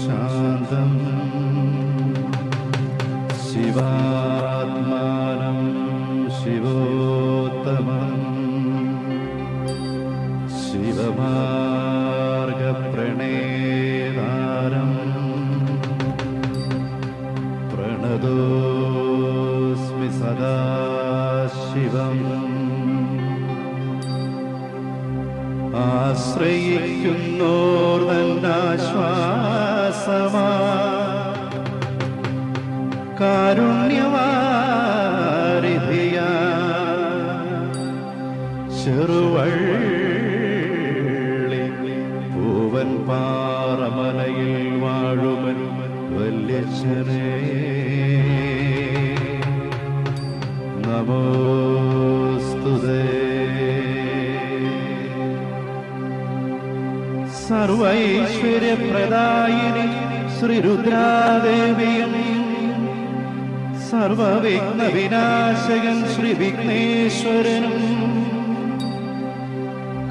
शान्त शिवा ആശ്രയിക്കുന്നോർ നന്നാശ്വാസമാ കാരുണ്യവാരിധിയ. ചെറുവള്ളി പൂവൻ പാറമലയിൽ വാഴുമൻ വല്യച്ഛനേ. നമോസ്തുതേ സർവൈശ്വര്യപ്രദായിനി ശ്രീരുദ്രാദേവിയും സർവവിഘ്ന വിനാശകൻ ശ്രീ വിഘ്നേശ്വരനും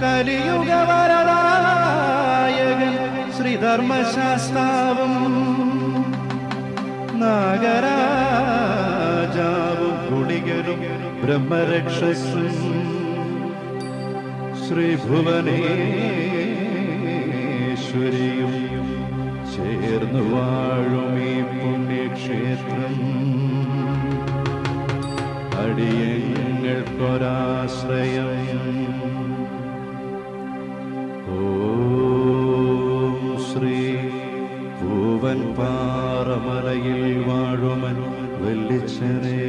കലിയുഗവരദായകൻ ശ്രീധർമ്മശാസ്താവും നാഗരാജാവും ഗുളികരും ബ്രഹ്മരക്ഷസും ശ്രീഭുവനേശ്വരിയും ചേർന്നു വാഴും ഈ പുണ്യക്ഷേത്രം. അടിയങ്ങൾക്കൊരാശ്രയം ഓം ശ്രീ പൂവൻ പാറമലയിൽ വാഴുമൻ വെല്ലിച്ചനേ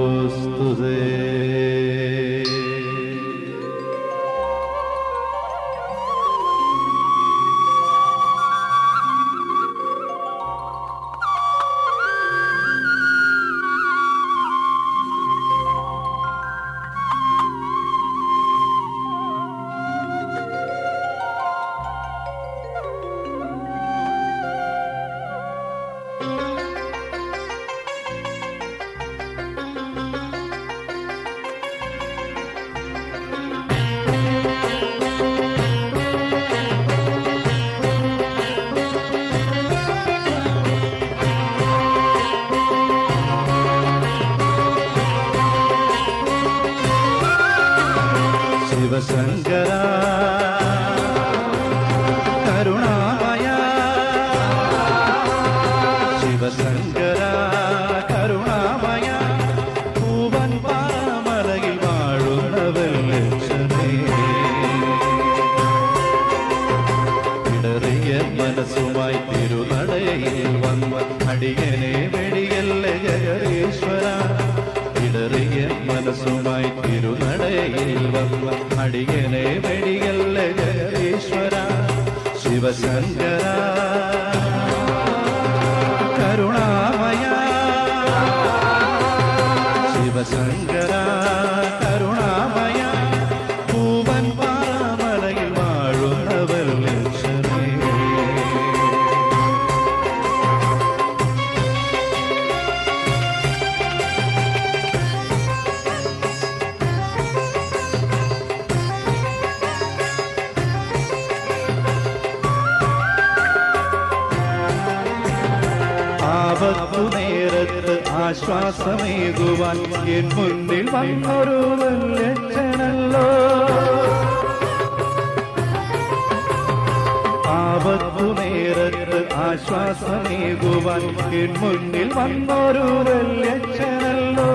നമോസ്തുതേ ശിവശങ്കര. കരുണാമയ. ശിവശങ്കര കരുണാമയ. പൂവൻ പാമലയിൽ വാഴുന്നവൻ ലക്ഷണേ ഇടറിയ മനസ്സുമായി തിരുനടയിൽ വന്ന അടിയനെ വെടിയല്ലേ ജഗദീശ്വര ആപത്തു നേരത്ത് ആശ്വാസമേകുവാൻ എൻ മുന്നിൽ വന്നൊരു ലക്ഷണല്ലോ ആപത്തു നേരത്ത് ആശ്വാസമേകുവാൻ എൻ മുന്നിൽ വന്നൊരു ലക്ഷണല്ലോ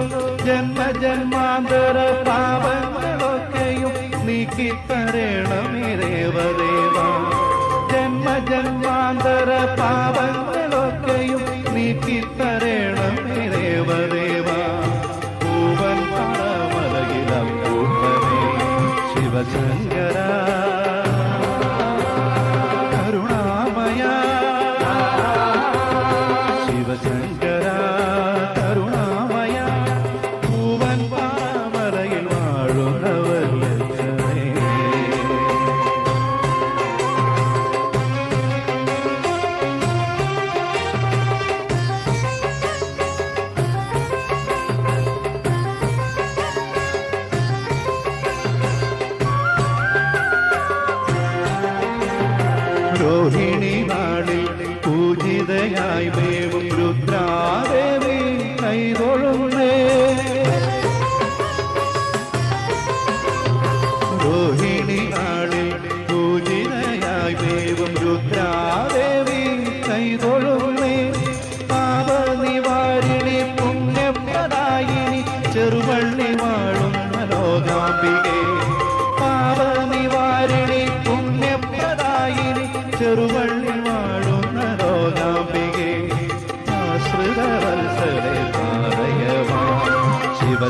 ജന്മജന്മാന്തര പാപങ്ങളൊക്കെയും നീക്കിത്തരേണമേ ദേവദേവ. ശിവശങ്കര രോഹിണി നാളിൽ പൂജിതയായി ദേവും രുദ്രാദേവി കൈതൊഴുന്നേ. രോഹിണി നാളിൽ പൂജിതയായി ദേവും രുദ്രാദേവി കൈതൊഴുന്നേ. പാപനിവാരിണി പുണ്യപ്രദായിനി ചെറുവള്ളി വാഴുന്ന ലോകാ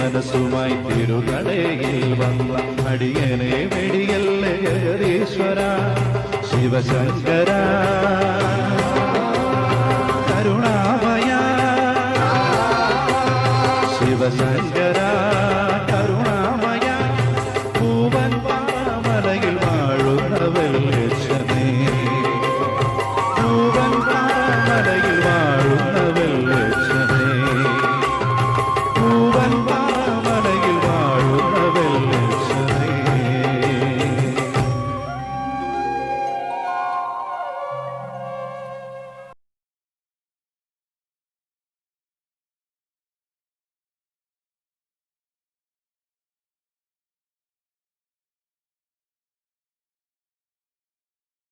മനസ്സുമായി തിരുകടയിൽ വന്ന അടിയനെ വെടിയല്ലേ ജഗതീശ്വര ശിവശങ്കര. കരുണാമയ ശിവശങ്കരാ.